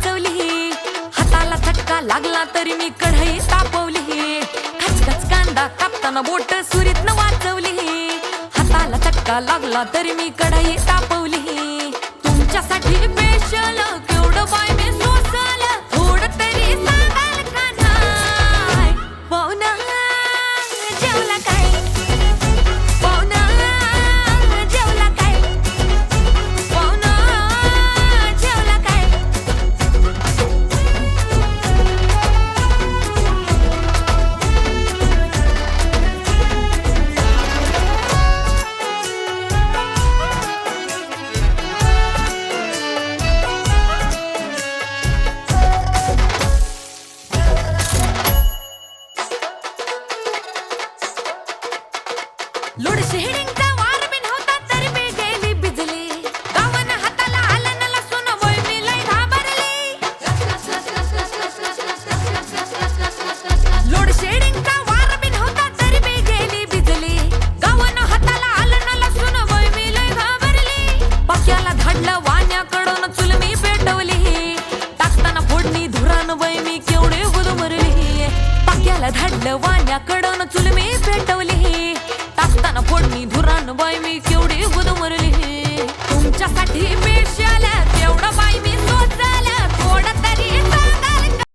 वाचवली हाताला थटका लागला तरी मी कढई तापवली. खचखच कांदा कापताना बोट सुरीतनं वाचवली. हाताला थटका लागला तरी मी कढई तापवली. तुमच्यासाठी स्पेशल केवढं बाय तरी हो जेवला काय धाडलं वाण्याकडून चुलमी पेटवली. असताना फोडणी धुरान मी मी बाई मी केवढी गुदमरली. तुमच्यासाठी पेशाला तेवढं